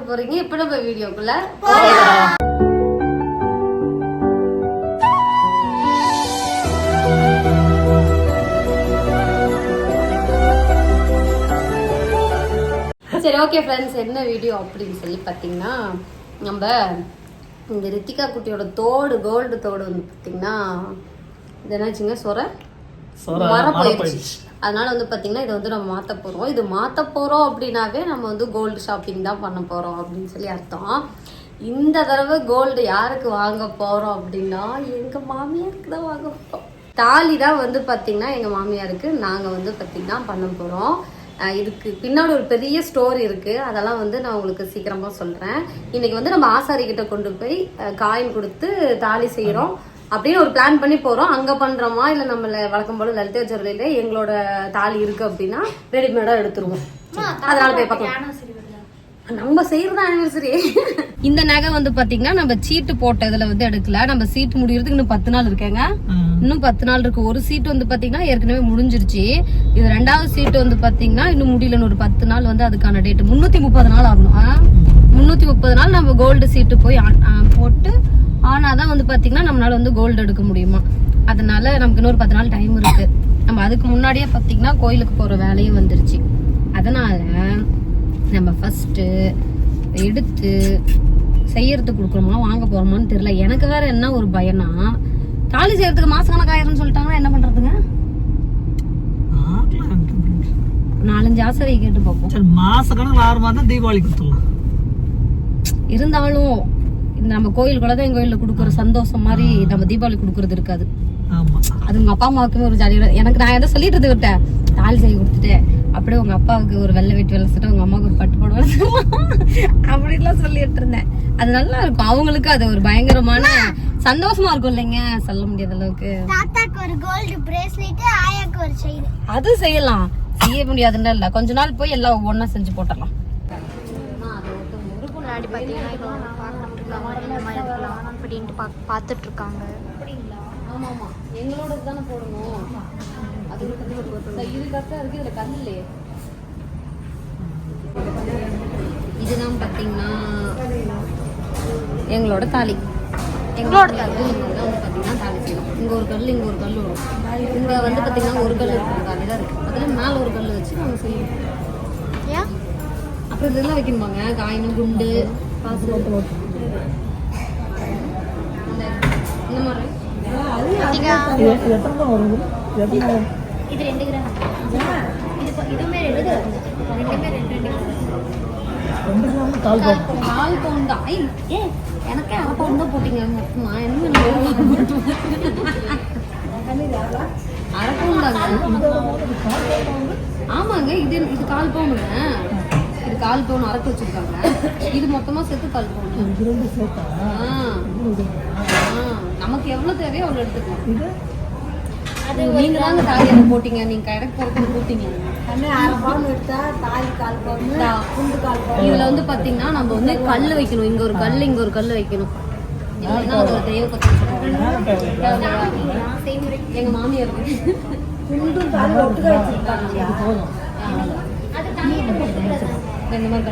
பார்க்க போறீங்க. இப்போ நம்ம வீடியோக்குள்ள சரி ஓகே ஃப்ரெண்ட்ஸ் என்ன வீடியோ அப்படின்னு சொல்லி பார்த்தீங்கன்னா நம்ம இந்த ரித்திகா குட்டியோட தோடு கோல்டு தோடு வந்து பார்த்தீங்கன்னா இது என்னாச்சுங்க சொர? போயிடுச்சு போயிடுச்சு. அதனால் வந்து பார்த்திங்கன்னா இதை வந்து நம்ம மாற்ற போகிறோம் இது மாற்ற போகிறோம் அப்படின்னாவே நம்ம வந்து கோல்டு ஷாப்பிங் தான் பண்ண போகிறோம் அப்படின்னு சொல்லி அர்த்தம். இந்த தடவை கோல்டு யாருக்கு வாங்க போகிறோம் அப்படின்னா எங்கள் மாமியாருக்கு தான் வாங்க போகிறோம் தாலி தான் வந்து பார்த்திங்கன்னா எங்கள் மாமியாருக்கு நாங்கள் வந்து பார்த்திங்கன்னா பண்ண போகிறோம் இதுக்கு பின்னாடி ஒரு பெரிய ஸ்டோரி இருக்குது அதெல்லாம் வந்து நான் உங்களுக்கு சீக்கிரமாக சொல்கிறேன் இன்றைக்கி வந்து நம்ம ஆசாரிக்கிட்ட கொண்டு போய் காயின் கொடுத்து தாலி செய்கிறோம் அப்படின்னு ஒரு பிளான் பண்ணி போறோம். அங்க பண்றோமா? இல்ல நம்மள வழக்கம் போல லலிதா ஜுவல்லரியில எங்களோட தாலி இருக்கு அப்படின்னா ரெடிமேடா எடுத்துருவோம். அதனால போய் பார்க்கலாம். நம்ம செய்யறது ஆனிவர்சரி இந்த நகை வந்து பாத்தீங்கன்னா நம்ம சீட்டு போட்டதுல வந்து எடுக்கல. நம்ம சீட்டு முடியறதுக்கு இன்னும் பத்து நாள் இருக்கேங்க. இன்னும் பத்து நாள் இருக்கு. ஒரு சீட் வந்து பாத்தீங்கன்னா ஏற்கனவே முடிஞ்சிருச்சு. இது ரெண்டாவது சீட் வந்து பாத்தீங்கன்னா இன்னும் முடியலன்னு ஒரு பத்து நாள் வந்து அதுக்கான டேட் முன்னூத்தி முப்பது நாள் ஆகணும்? முன்னூத்தி முப்பது நாள் நம்ம கோல்டு சீட்டு போய் ஆன்- ஆ, போட்டு ஆனாதான் வந்து பாத்தீங்கன்னா நம்மளால வந்து கோல்டு எடுக்க முடியுமா? அதனால நமக்கு இன்னொரு பத்து நாள் டைம் இருக்கு. நம்ம அதுக்கு முன்னாடியே பாத்தீங்கன்னா கோயிலுக்கு போற வேலையும் வந்துருச்சு. அதனால நம்ம ஃபர்ஸ்ட் எடுத்து செய்யறதுக்கு கொடுக்குறோமா வாங்க போறோமான்னு தெரியல. எனக்கு வேற என்ன ஒரு பயனா தாலி செய்யறதுக்கு மாச கணக்காயிரம்னு சொல்லிட்டாங்கன்னா என்ன பண்றதுங்க? ஆகலாம். நாலஞ்சு ஆசிரியை கேட்டு பார்ப்போம். மாச கணக்குல ஆறு மாதம் தீபாவளி கொடுத்துடலாம். இருந்தாலும் நம்ம கோயில் குலதெய்வம் கோயில்ல கொடுக்குற சந்தோஷம் மாதிரி நம்ம தீபாவளி கொடுக்கறது இருக்காது. ஆமா. அது உங்க அப்பா அம்மாவுக்குமே ஒரு ஜாலியாக எனக்கு நான் எதை சொல்லிட்டு இருந்து விட்டேன் தாலி செய்ய கொடுத்துட்டு அப்படியே உங்க அப்பாவுக்கு ஒரு வெள்ளை வெட்டி வெள்ளை சட்டை உங்க அம்மாவுக்கு ஒரு பட்டு போடுவேன். அப்படின்லாம் சொல்லிட்டு இருந்தேன். அது நல்லா இருக்கும். அவங்களுக்கு அது ஒரு பயங்கரமான சந்தோஷமா இருக்கும் இல்லைங்க? சொல்ல முடியாத அளவுக்கு. தாத்தாக்கு ஒரு கோல்டு பிரேஸ்லெட் ஆயாக்கு ஒரு செயின் அது செய்யலாம். செய்ய முடியாதுன்னு இல்ல. கொஞ்ச நாள் போய் எல்லாம் ஒண்ணா செஞ்சு போட்டுடலாம். முன்னாடி பார்த்தீங்கன்னா இந்த மாதிரி இருக்கலாம் அப்படின்ட்டு பா பார்த்துட்டு இருக்காங்க ஆமா ஆமா. எங்களோட தானே போடணும் அது இது கரெக்டா இருக்கு இதுல கல் இல்லையே. இதுதான் பாத்தீங்கன்னா எங்களோட தாலி. எங்களோட தாலி. வந்து பாத்தீங்கன்னா தாலி செய்யணும். இங்க ஒரு கல் இங்க ஒரு கல் வரும். இங்க வந்து பாத்தீங்கன்னா ஒரு கல் இருக்கு தாலி தான் இருக்கு. அதுல மேல ஒரு கல் வச்சு நாங்க செய்யணும். ஏன்? அப்புறம் இதெல்லாம் வைக்கணுமாங்க? காயின் குண்டு காசு போட்டு இது இது இது ரெண்டு கிராம் இது இதுவுமே ரெண்டு கிராம் ரெண்டுமே ரெண்டு ரெண்டு ரெண்டு கிராம் கால் பவுன் கால் தான் ஏ எனக்கே அரை தான் போட்டீங்க நான் என்ன அரை தாங்க ஆமாங்க இது இது கால் பவுனுங்க கால் பவுன் அரைச்சு வச்சிருக்காங்க. இது மொத்தமா சேர்த்து கால் ஆ, நமக்கு எவ்வளவு தேவையோ அவ்வளவு எடுத்துக்கலாம். இது? அது நீங்க தாங்க தாலி எனக்கு போட்டீங்க. நீங்க கடைக்கு போறதுக்கு போட்டீங்க. இதுல வந்து பாத்தீங்கன்னா நம்ம வந்து கல் வைக்கணும். இங்க ஒரு கல் இங்க ஒரு கல் வைக்கணும். இல்லைன்னா அது ஒரு தெய்வ தேவையில்லை. எங்க மாமியார் கல் வச்சிருக்கேன் இந்த வச்சிருக்கீங்களா அதுக்கு வெயிட்டுக்கு தகுந்த மாதிரி நம்ம மேட்ச் பண்ணி அந்த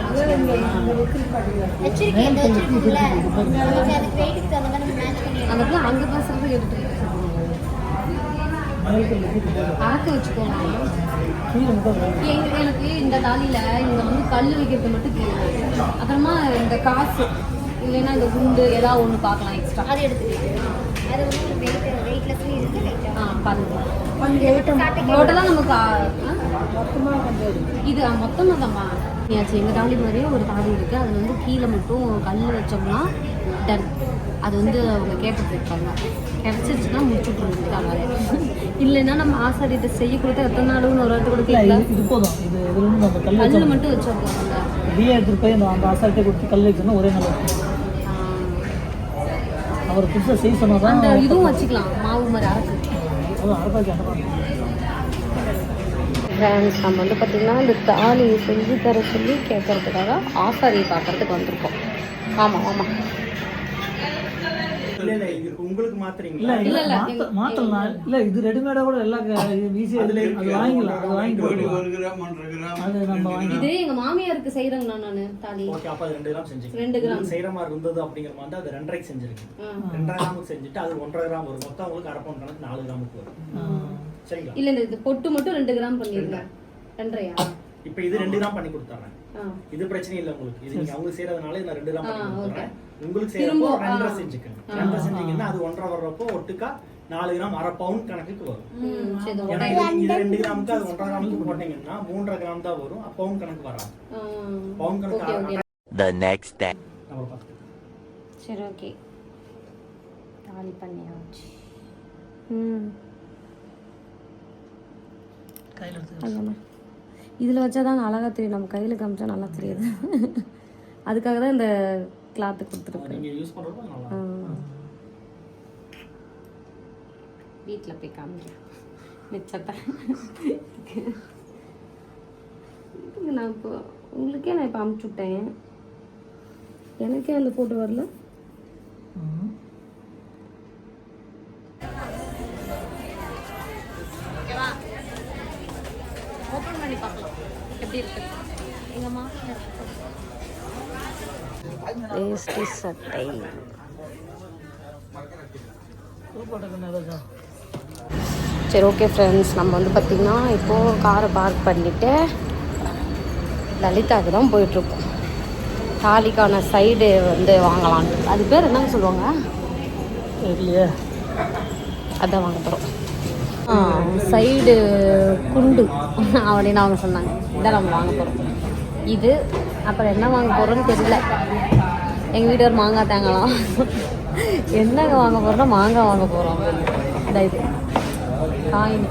இடத்துல அங்க பேசுறது எடுத்து அறக்க வச்சுக்கோங்க எனக்கு இந்த தாலியில இங்க வந்து கல் வைக்கிறது மட்டும் கீழே அப்புறமா இந்த காசு இல்லைன்னா இந்த குண்டு ஏதாவது ஒண்ணு பார்க்கலாம் எக்ஸ்ட்ரா அது எடுத்துக்கிட்டு அது வந்து வெயிட் வெயிட்லெஸ்லயும் வெயிட் ஆ பாருங்க டோட்டலா நமக்கு ஆ? இது ஆ, மொத்தமா தான்மா ஏச்சு எங்க தாலி மாதிரியே ஒரு தாலி இருக்கு. அதுல வந்து கீழே மட்டும் கல் வச்சோம்னா டன் அது வந்து அவங்க கேட்டு இருக்காங்க கிடைச்சிருச்சுன்னா முடிச்சுட்டு வேண்டியதான் இல்லைன்னா நம்ம ஆசாரியத்தை செய்ய கொடுத்தா எத்தனை நாளும் ஒரு வாரத்தை கொடுக்கல இது போதும். இது இதுல இருந்து நம்ம கல் கல்லு வச்சோம். மட்டும் வச்சிருக்காங்க பிஏ எடுத்துட்டு போய் அந்த அசால்ட்டை கொடுத்து கல் வச்சோம்னா ஒரே நாள். அவர் புதுசாக செய்ய சொன்னால் தான் இதுவும் வச்சுக்கலாம். மாவு மாதிரி அரைச்சு. அரப்பாக்கி அரப்பாங்க ஃப்ரெண்ட்ஸ் நம்ம வந்து பார்த்திங்கன்னா இந்த தாலி செஞ்சு தர சொல்லி கேட்கறதுக்காக ஆசாரியை பார்க்கறதுக்கு வந்திருக்கோம். ஆமாம் ஆமாம் இல்ல இல்ல இது உங்களுக்கு இல்ல மாத்துறீங்களா இல்ல மாத்தலாம். இல்ல இது ரெடிமேடா கூட எல்லாம் ஈஸியா அதுல அது. வாங்கிக்கலாம் அது வாங்கி ஒரு கிராம் ஒன்றரை கிராம் அது நம்ம இது எங்க மாமியாருக்கு செய்யறேங்கண்ணா நானு தாலி. ஓகே அப்ப கிராம் செஞ்சுக்கோங்க. ரெண்டு கிராம். உங்களுக்கு செய்யற மாதிரி இருந்தது அப்படிங்கிற மாதிரி அது ரெண்டரைக்கு செஞ்சிருக்கேன் ஆ. ரெண்டரை கிராமுக்கு செஞ்சுட்டு அது ஒன்றரை கிராம் வரும். மொத்தம் உங்களுக்கு அரை பவுன் கணக்கு நாலு கிராமுக்கு வரும். இல்ல இந்த இது பொட்டு மட்டும் ரெண்டு கிராம் பண்ணிருங்க. ரெண்டரையா? இப்போ இது ரெண்டு கிராம் பண்ணி கொடுத்துறேன். ஆ. இது பிரச்சனை இல்லை உங்களுக்கு. இது நீங்க அவங்களுக்கு செய்யறதுனால நான் ரெண்டு கிராம் பண்ணி கொடுத்துறேன். உங்களுக்கு செய்யறப்போ ரெண்டரை ஆ. ரெண்டரை செஞ்சீங்கன்னா அது ஒன்றரை வர்றப்போ ஒட்டுக்கா நாலு கிராம் அரை பவுன் கணக்குக்கு வரும். ம், சரி இது ஏன்னா ரெண்டு கிராமுக்கு அது ஒன்றரை கிராமுக்கு போட்டீங்கன்னா மூன்றரை கிராம் தான் வரும். பவுன் கணக்கு வராது. பவுன் கணக்கு The next day. சரி ஓகே. தாலி பண்ணியாச்சு ம். அதாம்மா இதில் வச்சா தாங்க அழகாக தெரியும். நம்ம கையில் காமிச்சா நல்லா தெரியாது. அதுக்காக தான் இந்த கிளாத்து கொடுத்துருக்கு நீங்க யூஸ் பண்றப்போ நல்லா இருக்கும். வீட்டில் போய் காமிக்கிறேன். மிச்சத்தை. நான் இப்போ உங்களுக்கே நான் இப்போ அமுச்சு விட்டேன். எனக்கே அந்த ஃபோட்டோ வரல. எப்படி இருக்கு எங்கள் மாமியார் வேஷ்டி சட்டை சரி ஓகே ஃப்ரெண்ட்ஸ் நம்ம வந்து பார்த்திங்கன்னா இப்போது காரை பார்க் பண்ணிவிட்டு லலிதாவுக்கு தான் போயிட்டுருக்கோம். தாலிக்கான சைடு வந்து வாங்கலான்ட்டு அது பேர் என்னன்னு சொல்லுவாங்க? தெரியலையே. அதான் வாங்க போகிறோம் சைடு குண்டு அப்படின்னு அவங்க சொன்னாங்க. இதான் நம்ம வாங்க போகிறோம் இது அப்புறம் என்ன வாங்க போகிறோம்னு தெரியல. எங்கள் வீட்டு மாங்காய் தேங்கலாம். என்னங்க வாங்க போகிறோம்னா மாங்காய் வாங்க போகிறோம் இந்த இது. காயின்.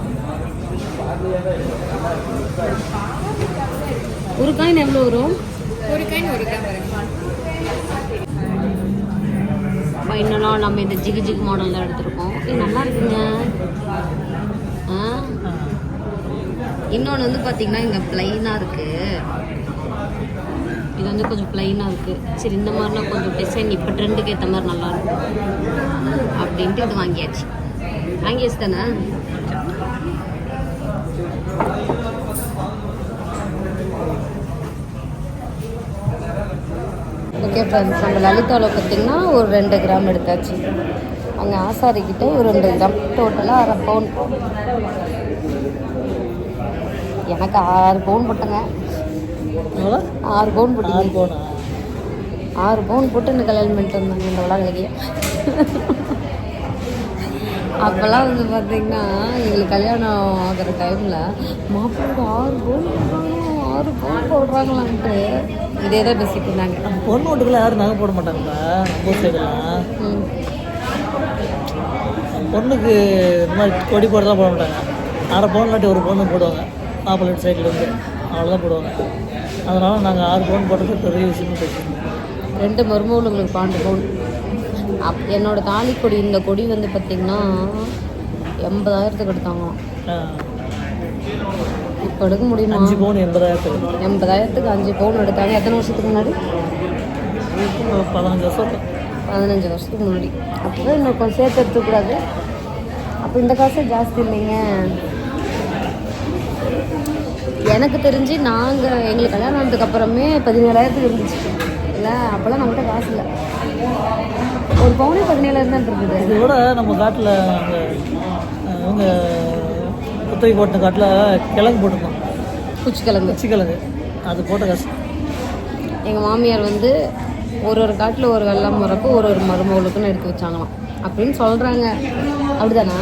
ஒரு காயின் எவ்வளோ வரும்? ஒரு காயின் ஒரு வரும். ஃபைனலாக நம்ம இந்த ஜிகு ஜிகு மாடல் தான் எடுத்திருக்கோம். இது நல்லா இருக்குங்க ஆ இன்னொன்று வந்து பார்த்தீங்கன்னா இங்கே ப்ளைனாக இருக்குது இது வந்து கொஞ்சம் ப்ளைனாக இருக்குது சரி இந்த மாதிரிலாம் கொஞ்சம் டிசைன் இப்போ ட்ரெண்டுக்கு ஏற்ற மாதிரி நல்லா இருக்கும் அப்படின்ட்டு இது வாங்கியாச்சு. வாங்கியாச்சு தானே? ஓகே ஃப்ரெண்ட்ஸ் நம்ம லலிதாவில் பார்த்தீங்கன்னா ஒரு ரெண்டு கிராம் எடுத்தாச்சு. அங்கே ஆசாரிக்கிட்ட ஒரு ரெண்டு கிராம் டோட்டலாக அரை பவுன் எனக்கு ஆறு பவுன் போட்டுங்க. ஆறு பவுன் போனா ஆறு பவுன் போட்டு எனக்கு கல்யாணம் பண்ணிட்டு வந்தாங்க இந்த உலகிலேயே அப்போல்லாம் வந்து பார்த்தீங்கன்னா எங்களுக்கு கல்யாணம் ஆகிற டைமில் மாப்பிள்ளோட ஆறு பவுன் போடுறாங்க ஆறு பவுன் போடுறாங்களான்ட்டு இதே தான் பேசிட்டு இருந்தாங்க. நம்ம பொண்ணு வீட்டுக்குள்ள யாரும் நகை போட மாட்டாங்களா? நம்ம சைடெல்லாம் பொண்ணுக்கு இந்த மாதிரி கொடி போடலாம் போட மாட்டாங்க. அரை பவுன் இல்லாட்டி ஒரு பவுன் போடுவாங்க. மாப்பிள்ளை சைடில் இருந்து அவ்வளோதான் போடுவாங்க. அதனால் நாங்கள் ஆறு பவுன் போட்டது பெரிய விஷயம்னு பேசுவோம் ரெண்டு மருமகளுங்களுக்கு பன்னெண்டு பவுன் அப் என்னோட தாலி கொடி இந்த கொடி வந்து பார்த்திங்கன்னா எண்பதாயிரத்துக்கு எடுத்தாங்களாம் இப்போ எடுக்க முடியுமா? அஞ்சு பவுன் எண்பதாயிரத்துக்கு எண்பதாயிரத்துக்கு அஞ்சு பவுன் எடுத்தாங்க. எத்தனை வருஷத்துக்கு முன்னாடி? பதினஞ்சு வருஷம். பதினஞ்சு வருஷத்துக்கு முன்னாடி. அப்போ இன்னும் கொஞ்சம் சேர்த்து எடுத்துக்கூடாது அப்போ இந்த காசே ஜாஸ்தி இல்லைங்க. எனக்கு தெரிஞ்சு நாங்கள் எங்களுக்கு கல்யாணம் ஆனதுக்கு அப்புறமே பதினேழாயிரத்துக்கு இருந்துச்சு. இல்லை அப்போல்லாம் நம்மகிட்ட காசு இல்லை. ஒரு பவுனே பதினேழாயிரம் தான் இருக்குது இது கூட நம்ம காட்டில் அங்கே இவங்க குத்தகை போட்ட காட்டில் கிழங்கு போட்டிருந்தோம். குச்சிக்கிழங்கு. குச்சி கிழங்கு அது போட்ட காசு. எங்கள் மாமியார் வந்து ஒரு ஒரு காட்டில் ஒரு வெள்ளம் வரப்போ ஒரு ஒரு மருமகளுக்குன்னு எடுத்து வச்சாங்களாம். அப்படின்னு சொல்கிறாங்க அப்படிதானா?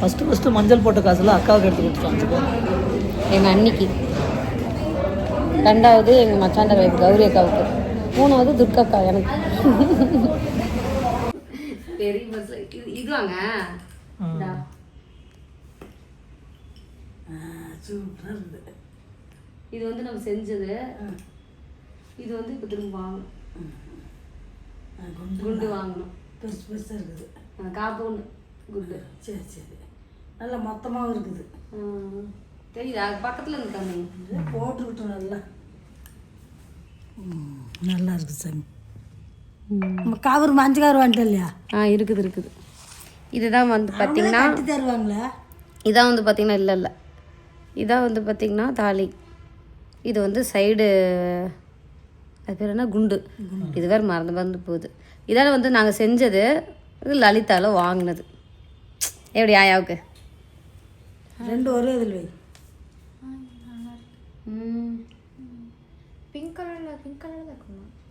ஃபஸ்ட்டு ஃபஸ்ட்டு மஞ்சள் போட்ட காசுல அக்காவுக்கு எடுத்து கொடுத்துட்டாங்க எங்கள் அன்னிக்கு. ரெண்டாவது எங்கள் மச்சாண்ட வைப்பு கௌரி அக்காவுக்கு. மூணாவது துர்கா எனக்கு. பெரிய பஸ் இது இது வாங்க இந்தா. இது வந்து நம்ம செஞ்சது. இது வந்து இப்போ திரும்ப வாங்கணும். குண்டு வாங்கணும். பெருசு பெருசாக இருக்குது. காப்பு குண்டு. சரி சரி. நல்லா மொத்தமாகவும் இருக்குது. தெரியுதா? பக்கத்தில் இருக்காங்க இதை போட்டுக்கிட்டோம் நல்லா. நல்லா இருக்குது சாமி. கவர் மஞ்சள் கவர் வந்துட்டு இல்லையா? ஆ இருக்குது இருக்குது. இதுதான் வந்து பார்த்தீங்கன்னா தருவாங்களா? இதான் வந்து பார்த்தீங்கன்னா இல்லை இல்லை. இதான் வந்து பார்த்தீங்கன்னா தாலி. இது வந்து சைடு அது பேர் என்ன? குண்டு. இது வேறு மறந்து மறந்து போகுது. இதால் வந்து நாங்கள் செஞ்சது இது லலிதாவில் வாங்கினது. எப்படி ஆயாவுக்கு? ரெண்டு ஒரே இதில் வை.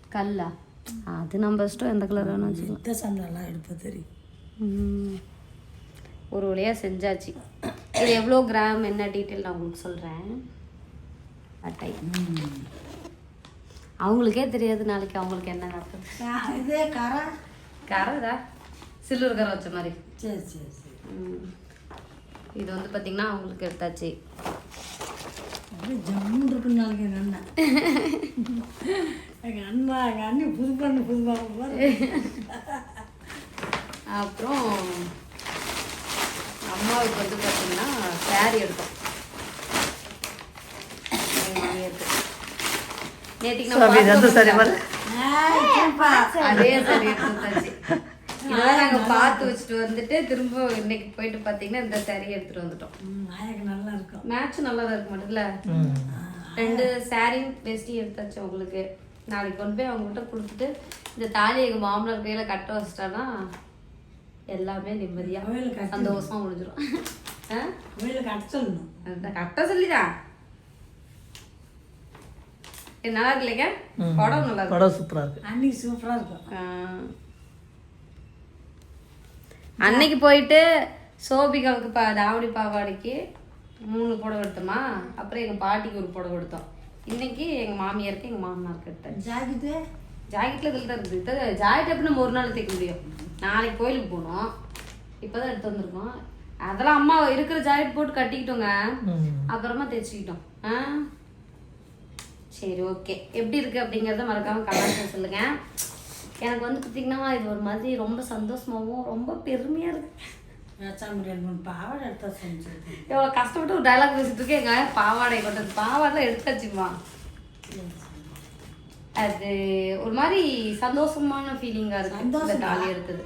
கல்லா. அது நம்ம இஷ்டம் எந்த கலர் வேணும் வச்சுக்கலாம். சண்டெல்லாம் எடுப்ப தெரியும். ஒரு வழியாக செஞ்சாச்சு. இது எவ்வளோ கிராம் என்ன டீட்டெயில் நான் உங்களுக்கு சொல்கிறேன் அட்டை. அவங்களுக்கே தெரியாது நாளைக்கு அவங்களுக்கு என்ன நடக்குது. இதே கரை. கரைதா சில்வர் கரை வச்ச மாதிரி. சரி சரி சரி. ம். இது வந்து பார்த்திங்கன்னா அவங்களுக்கு எடுத்தாச்சு. ஜம்முன்னு இருக்கு நாளைக்கு அண்ணன். எங்கள் அண்ணா எங்கள் அண்ணி புது பண்ணு புது பண்ணு அப்புறம் அம்மாவுக்கு வந்து பார்த்தீங்கன்னா எடுத்தோம். சரி பாரு அதே சரி எடுத்தாச்சு இதெல்லாம் பார்த்து வச்சுட்டு வந்துட்டு திரும்ப இன்னைக்கு போயிட்டு பார்த்தீங்கன்னா இந்த saree எடுத்துட்டு வந்துட்டோம். நல்லா இருக்கும். மேட்ச் நல்லா தான் இருக்க மாட்டேதுல ம். ரெண்டு saree வேஷ்டி எடுத்தாச்சு உங்களுக்கு. நாளைக்கு கொண்டு போய் அவங்ககிட்ட கொடுத்துட்டு இந்த தாலி எங்கள் மாமனார் கையில கட்ட வச்சிட்டான்னா எல்லாமே நிம்மதியா கோயிலுக்கு கட்டி சந்தோஷமா முடிஞ்சிடும் கட்ட சொல்லணும். அதுதான் கட்ட சொல்லிதான் இது நல்லா இருக்குல்லைங்க? படம் நல்லா இருக்கு. படம் சூப்பராக இருக்கு. அன்னைக்கு சூப்பராக இருக்கும். அன்னைக்கு போயிட்டு சோபிகாவுக்கு பா தாவணி பாவாடைக்கு மூணு புடவை எடுத்தோமா? அப்புறம் எங்கள் பாட்டிக்கு ஒரு புடவை எடுத்தோம். இன்னைக்கு எங்கள் மாமியாருக்கு எங்கள் மாமனாருக்கு எடுத்தேன். ஜாக்கெட்டு? ஜாக்கெட்டில் இதில் தான் இருக்குது ஜாக்கெட் எப்படி நம்ம ஒரு நாள் தைக்க முடியும். நாளைக்கு கோயிலுக்கு போகணும். இப்போ தான் எடுத்து வந்திருக்கோம். அதெல்லாம் அம்மா இருக்கிற ஜாக்கெட் போட்டு கட்டிக்கிட்டோங்க. அப்புறமா தைச்சிக்கிட்டோம் ஆ? சரி ஓகே. எப்படி இருக்கு அப்படிங்கிறத மறக்காம கமெண்ட்ல சொல்லுங்க. எனக்கு வந்து பார்த்தீங்கன்னா இது ஒரு மாதிரி ரொம்ப சந்தோஷமாவும் ரொம்ப பெருமையா இருக்கு. எவ்வளோ கஷ்டப்பட்டு ஒரு டைலாக் பேசிட்டு இருக்கேன். எங்க பாவாடை கொட்டது பாவாடை எடுத்தாச்சுமா? அது ஒரு மாதிரி சந்தோஷமான ஃபீலிங்கா இருக்கு. இந்த? தாலி எடுத்தது.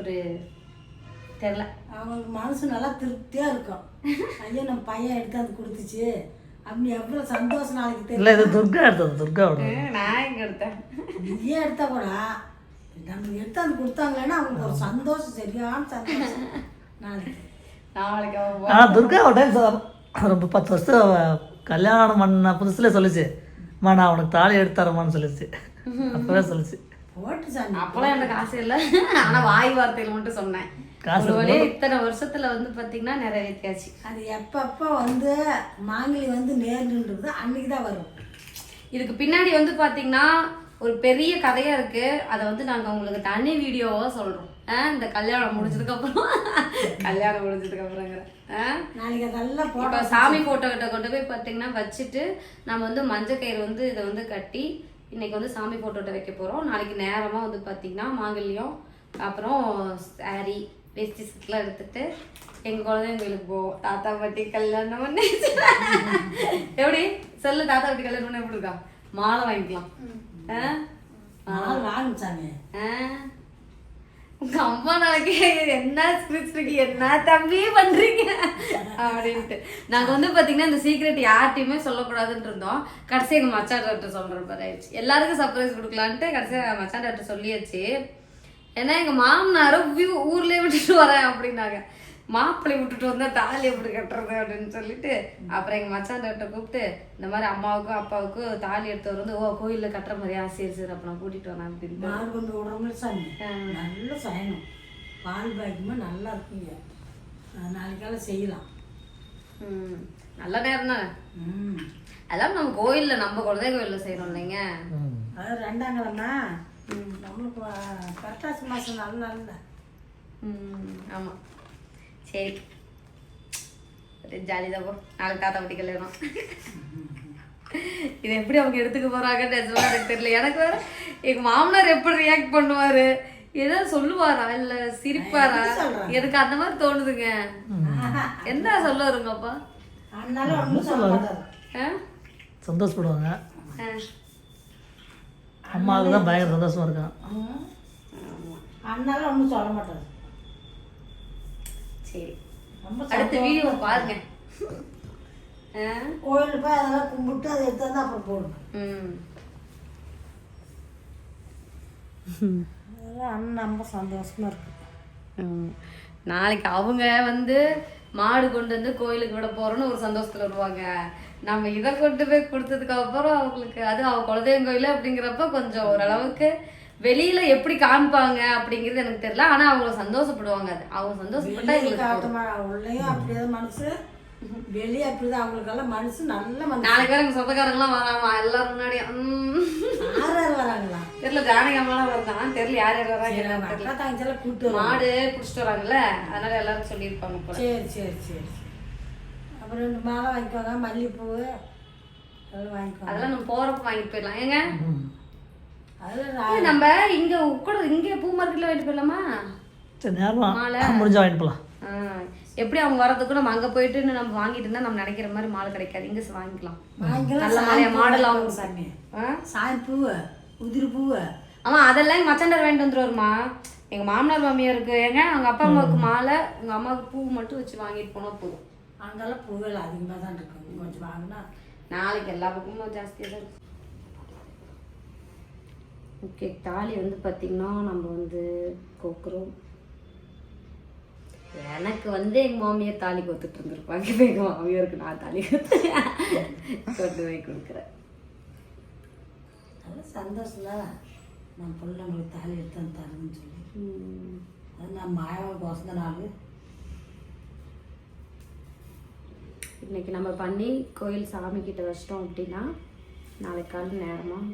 ஒரு தெரியல. அவங்களுக்கு மனசு நல்லா திருப்தியாக இருக்கும். ஐயோ நம்ம பையன் எடுத்து அது கொடுத்துச்சு. அப்படி எவ்வளோ சந்தோஷம் நாளைக்கு இல்லை தெரியும்? இது துர்கா எடுத்தது. துர்காவோட நான் எங்க எடுத்தேன்? நீயே எடுத்தா கூட நம்மளுக்கு எடுத்து அது கொடுத்தாங்கன்னா அவங்களுக்கு ஒரு சந்தோஷம் சரியான சந்தோஷம். நாளைக்கு நாளைக்கு அவ ஆனால் துர்கா ஒரு டைம் ரொம்ப பத்து வருஷம் அவ கல்யாணம் பண்ண புதுசுல சொல்லுச்சு. அம்மா நான் உனக்கு தாலி எடுத்து தரமான்னு சொல்லிச்சு. அப்பவே சொல்லுச்சு. போட்டு சாமி. அப்பெல்லாம் எனக்கு ஆசை இல்லை. ஆனா வாய் வார்த்தையில மட்டும் சொன்னேன். காசு ஒரு வழியா இத்தனை வருஷத்துல வந்து பாத்தீங்கன்னா நிறைவேற்றியாச்சு அது எப்பப்போ வந்து மாங்கலி வந்து நேர்ன்றது அன்னைக்கு தான் வரும். இதுக்கு பின்னாடி வந்து பாத்தீங்கன்னா ஒரு பெரிய கதையா இருக்கு. அதை வந்து நாங்க உங்களுக்கு தனி வீடியோவா சொல்றோம். ஆ, இந்த கல்யாணம் முடிஞ்சதுக்கு அப்புறம். கல்யாணம் முடிஞ்சதுக்கு அப்புறங்கிற ஆ? நாளைக்கு அதெல்லாம் இப்போ போட்டோ சாமி போட்டோ கிட்ட கொண்டு போய் பார்த்தீங்கன்னா வச்சுட்டு நம்ம வந்து மஞ்சள் கயிறு வந்து இதை வந்து கட்டி இன்னைக்கு வந்து சாமி போட்டோட்ட வைக்க போறோம். நாளைக்கு நேரமா வந்து பார்த்தீங்கன்னா மாங்கல்யம் அப்புறம் சாரி வேஷ்டி செட்லாம் எடுத்துட்டு எங்க குழந்தைங்களுக்கு போவோம் தாத்தா பாட்டி கல்யாணம் பண்ணி எப்படி? சொல்லு தாத்தா பாட்டி கல்யாணம் பண்ண எப்படி இருக்கா? மாலை வாங்கிக்கலாம். உங்க அம்மா நாளைக்கு என்ன சிரிச்சிருக்கீ என்ன தம்பி பண்றீங்க? அப்படின்ட்டு. நாங்க வந்து பாத்தீங்கன்னா இந்த சீக்ரெட் யார்ட்டையுமே சொல்லக்கூடாதுன்னு இருந்தோம். கடைசி எங்க மச்சான் டாக்டர் சொல்ற மாதிரி ஆயிடுச்சு எல்லாருக்கும் சர்ப்ரைஸ் கொடுக்கலான்ட்டு கடைசியா மச்சான் டாக்டர் சொல்லியாச்சு. ஏன்னா எங்க மாமனாரும் வியூ ஊர்லயே விட்டுட்டு வரேன் அப்படின்னாங்க. மாப்பிள்ளை விட்டுட்டு வந்தா தாலி எப்படி கட்டுறது அப்படின்னு சொல்லிட்டு அப்புறம் எங்க மச்சான் டாக்டர் கூப்பிட்டு இந்த மாதிரி அம்மாவுக்கும் அப்பாவுக்கும் தாலி எடுத்தவர் வந்து ஓ கோயில்ல கட்டுற மாதிரியா சரி சரி அப்ப நான் கூட்டிட்டு வரேன் அப்படின்னு மாடு கொண்டு விடுறோம்ல சாமி. நல்லா செய்யணும் பால் பாய்க்குமா நல்லா இருக்குங்க அது நாளைக்கெல்லாம் செய்யலாம். ம், நல்ல நேரம் தானே? ம். அதெல்லாம் நம்ம கோயில்ல நம்ம குலதெய்வ கோயில்ல செய்யறோம் இல்லைங்க. ம். அது ரெண்டாம் கிழமை. நம்மளுக்கு புரட்டாசி மாதம் நல்ல நல்ல ம், ஆமா. சரி. ஜாலி தான் போ. நாளைக்கு தாத்தா பாட்டி கல்யாணம். இது எப்படி அவங்க எடுத்துக்க போறாங்கன்னு நிஜமா எனக்கு தெரியல. எனக்கு வேற எங்க மாமனார் எப்படி ரியாக்ட் பண்ணுவாரு? ஏதாவது சொல்லுவாரா? இல்ல சிரிப்பாரா? எனக்கு அந்த மாதிரி தோணுதுங்க. என்ன சொல்ல வருங்கப்பா? சந்தோஷப்படுவாங்க. அம்மாவுக்கு தான் பயங்கர சந்தோஷமா இருக்கான். அண்ணாலாம் ஒன்றும் சொல்ல மாட்டாரு. சரி. அடுத்த வீடியோ பாருங்க? கோயிலுக்கு போய் அதெல்லாம் கும்பிட்டு அதை எடுத்து வந்து அப்புறம் போடணும். அதெல்லாம் ரொம்ப சந்தோஷமா இருக்கு. நாளைக்கு அவங்க வந்து மாடு கொண்டு வந்து கோயிலுக்கு விட போறோம்னு ஒரு சந்தோஷத்துல வருவாங்க. நம்ம இதை கொண்டு போய் கொடுத்ததுக்கு அப்புறம் அவங்களுக்கு அது அவ குலதெய்வம் கோயில் அப்படிங்கிறப்ப கொஞ்சம் ஓரளவுக்கு வெளியில எப்படி காமிப்பாங்க அப்படிங்கிறது எனக்கு தெரியல. ஆனா அவங்க சந்தோஷப்படுவாங்க அது. அவங்க சந்தோஷப்பட்டா எங்களுக்கு காட்ட உள்ளேயும் அப்படியே மனசு. வெளியே அப்படிதான். அவங்களுக்கெல்லாம் மனசு நல்ல மனசு நாளைக்கு வேற எங்க சொந்தக்காரங்களாம் வராமா எல்லாரும் முன்னாடி ம். யார் யார் வராங்களா? தெரியல ஜானகி அம்மாலாம் வருதான் தெரியல யார் யார் வராங்க வருவாங்க மாடு புடிச்சிட்டு வராங்கல்ல? அதனால எல்லாரும் சொல்லியிருப்பாங்க போல. சரி சரி சரி அப்புறம் ரெண்டு மாலை வாங்கிக்கோங்க மல்லிகைப்பூ. அதெல்லாம் வாங்கிக்கோங்க அதெல்லாம் நம்ம போறப்ப வாங்கிட்டு போயிடலாம். ஏங்க? நம்ம இங்க கூட இங்க பூ மார்க்கெட்ல வாங்கிட்டு போயிடலாமா? சரி நேரமா மாலை. முடிஞ்சா வாங்கிட்டு போகலாம் எப்படி அவங்க வரதுக்கு நம்ம அங்க போயிட்டு நம்ம வாங்கிட்டு இருந்தா நம்ம நினைக்கிற மாதிரி மாலை கிடைக்காது. இங்க வாங்கிக்கலாம். நல்ல மாலையா மாடல் ஆகும் சாமி. ஆ? சாமி பூவு உதிரி பூவு. ஆமா அதெல்லாம் எங்க மச்சாண்டர் வாங்கிட்டு வந்துருவாருமா. எங்க மாமனார் மாமியாருக்கு ஏங்க அவங்க அப்பா அம்மாவுக்கு மாலை உங்க அம்மாவுக்கு பூ மட்டும் வச்சு வாங்கிட்டு போனா போதும். அங்கெல்லாம் பூவெல்லாம் அதிகமாக தான் இருக்கும் கொஞ்சம் வாங்கினா நாளைக்கு எல்லா பக்கமும் ஜாஸ்தியாக தான் இருக்கும் ஓகே தாலி வந்து பார்த்திங்கன்னா நம்ம வந்து கோக்குறோம். எனக்கு வந்து எங்கள் மாமியார் தாலி கொத்துட்டு இருந்திருப்பாங்க. இப்போ எங்கள் மாமியாருக்கு நான் தாலி கொத்து கொண்டு போய் கொடுக்குறேன். நல்ல சந்தோஷம் தான் நான் பிள்ளைங்களுக்கு தாலி எடுத்து தரேன்னு சொல்லி. அது நான் மாயாவுக்கு வசந்த நாள் இன்னைக்கு நம்ம பண்ணி கோயில் சாமி கிட்ட வச்சிட்டோம் அப்படின்னா நாளைக்கு காலை நேரமாக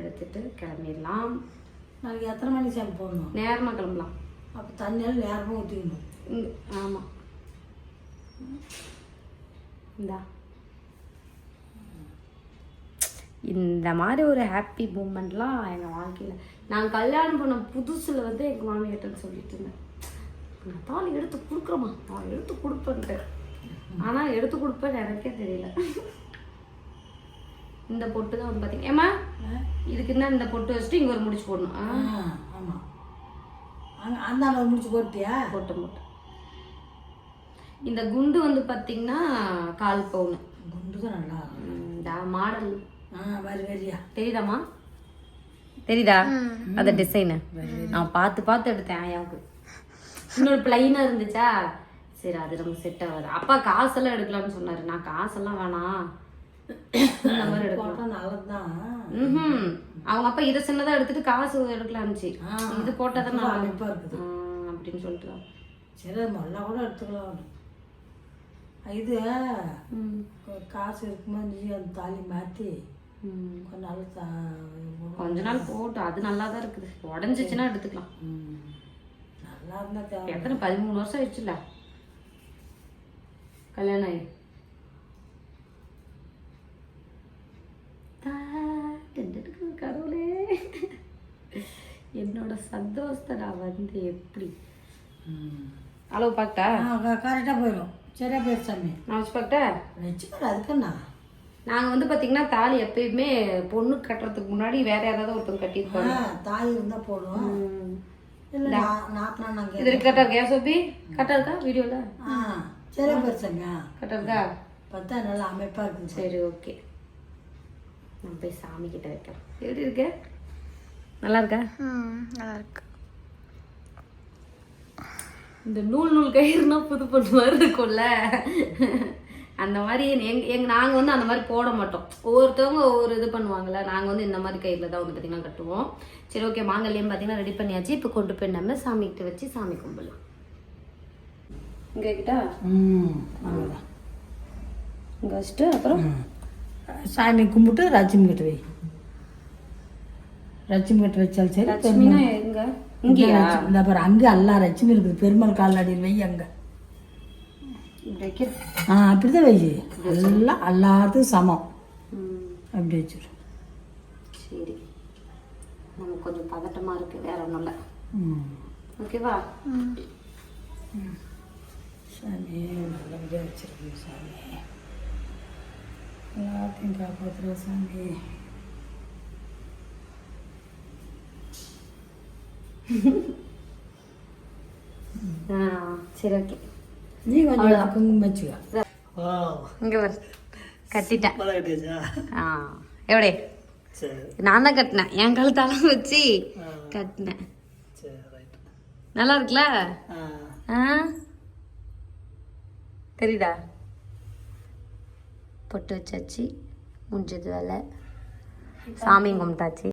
எடுத்துட்டு கிளம்பிடலாம். நாளைக்கு எத்தனை மணிக்கு சாமி போடணும்? நேரமாக கிளம்பலாம். அப்போ தண்ணியெல்லாம் நேரமாக ஊற்றிக்கணும் இங்க ஆமாம் இந்தா. இந்த மாதிரி ஒரு ஹாப்பி மூமெண்ட்லாம் எங்கள் வாழ்க்கையில். நான் கல்யாணம் பண்ண புதுசில் வந்து எங்கள் மாமியார்ட்ட சொல்லிட்டு இருந்தேன். நான் தாலி எடுத்து கொடுக்குறேம்மா. நான் எடுத்து கொடுப்பேன்ட்டு. ஆனால் எடுத்து கொடுப்பேன்னு எனக்கே தெரியல. இந்த பொட்டு தான் வந்து பார்த்தீங்க ஏம்மா? இதுக்கு என்ன இந்த பொட்டு வச்சுட்டு இங்கே ஒரு முடிச்சு போடணும். ஆமாம் அங்கே அந்த ஆள் முடிச்சு போட்டியா போட்டேன் போட்டேன். இந்த குண்டு வந்து பார்த்தீங்கன்னா கால் பவுனு. குண்டு தான் நல்லா மாடல். ஆ வரி வரியா? தெரியுதாம்மா? தெரியுதா? அந்த டிசைனு நான் பார்த்து பார்த்து எடுத்தேன் ஆயாவுக்கு. இன்னொரு பிளைனாக இருந்துச்சா? சரி அது நம்ம செட் ஆகாது. அப்பா காசெல்லாம் எடுக்கலாம்னு சொன்னாரு. நான் காசெல்லாம் வேணாம். இந்த மாதிரி எடுக்கலாம். போட்டால் நல்லது தான் ம்ஹும். அவங்க அப்பா இதை சின்னதாக எடுத்துட்டு காசு எடுக்கலாம்ச்சு. இது போட்டால் தான் நல்லா அமைப்பாக இருக்குது. அப்படின்னு சொல்லிட்டு சரி மொல்ல கூட எடுத்துக்கலாம். இது ம். காசு இருக்கும்போது நீ அந்த தாலி மாற்றி ம். கொஞ்சம் நாள் கொஞ்ச நாள் போட்டோம் அது நல்லா தான் இருக்குது. உடஞ்சிச்சுன்னா எடுத்துக்கலாம். ம். நல்லா இருந்தால் எத்தனை? பதிமூணு வருஷம் ஆயிடுச்சுல கல்யாணம் ஆகி கடவுளே என்னோட சந்தோஷத்தை நான் வந்து எப்படி அளவு பார்க்கட்டா கரெக்டாக போயிடும் சரியா போயிடும் சாமி நான் வச்சு பார்க்கட்டா வச்சுப்பாரு அதுக்குண்ணா நாங்கள் வந்து பார்த்தீங்கன்னா தாலி எப்பயுமே பொண்ணு கட்டுறதுக்கு முன்னாடி வேற யாராவது ஒருத்தவங்க ஆ கட்டியிருப்பாங்க தாய் இருந்தால் போடும் ம். இல்லை இது நாங்கள் இருக்கு கரெக்டாக இருக்கா சோபி கரெக்டாக இருக்கா வீடியோவில் ஆ சரியா போயிடும் ஆ கரெக்டாக இருக்கா பார்த்தா நல்லா அமைப்பாக இருக்குது சரி ஓகே நான் போய் சாமி கிட்ட வைக்கிறேன் எப்படி இருக்க? நல்லா இருக்கா? நல்லா இருக்கு. இந்த நூல் நூல் கயிறுனா புது பொண்ணு மாதிரி இருக்கும்ல. அந்த மாதிரி எங் எங்க நாங்கள் வந்து அந்த மாதிரி போட மாட்டோம். ஒவ்வொருத்தவங்க ஒவ்வொரு இது பண்ணுவாங்கல்ல. நாங்கள் வந்து இந்த மாதிரி கயிறில் தான் வந்து பார்த்திங்கன்னா கட்டுவோம். சரி ஓகே மாங்கல்யம் பார்த்தீங்கன்னா ரெடி பண்ணியாச்சு. இப்போ கொண்டு போய் நம்ம சாமி கிட்ட வச்சு சாமி கும்பிடலாம். இங்கே கிட்டா? இங்கே வச்சுட்டு அப்புறம்? சாமி கும்பிட்டு லட்சுமி கிட்ட வை லட்சுமி கிட்ட வச்சாலும் சரி லட்சுமினா எங்க? இங்கேயா? இந்த பாரு அங்கே எல்லாம் லட்சுமி இருக்குது. பெருமாள் காலடியில் வை அங்கே. ஆ அப்படி தான் வை. எல்லாம் எல்லாத்துக்கும் சமம். அப்படி வச்சிரு. சரி. நமக்கு கொஞ்சம் பதட்டமாக இருக்குது வேற ஒன்றும் இல்லை. ம். ஓகேவா சாமி நல்லபடியாக வச்சிருக்கீங்க சாமி எல்லாத்தையும் காப்பாற்றுற சாமி சரி ஓகே. நீ கொஞ்சம் குங்குமம் வச்சுக்க வா இங்கே வர கட்டிட்டேன் ஆ. சரி நான் தான் கட்டினேன் என் கழுத்தால வச்சு. கட்டினேன் நல்லா இருக்குல்ல ஆ. தெரியுதா? பொட்டு வச்சாச்சு. முடிஞ்சது வேலை. சாமி கும்பிட்டாச்சு.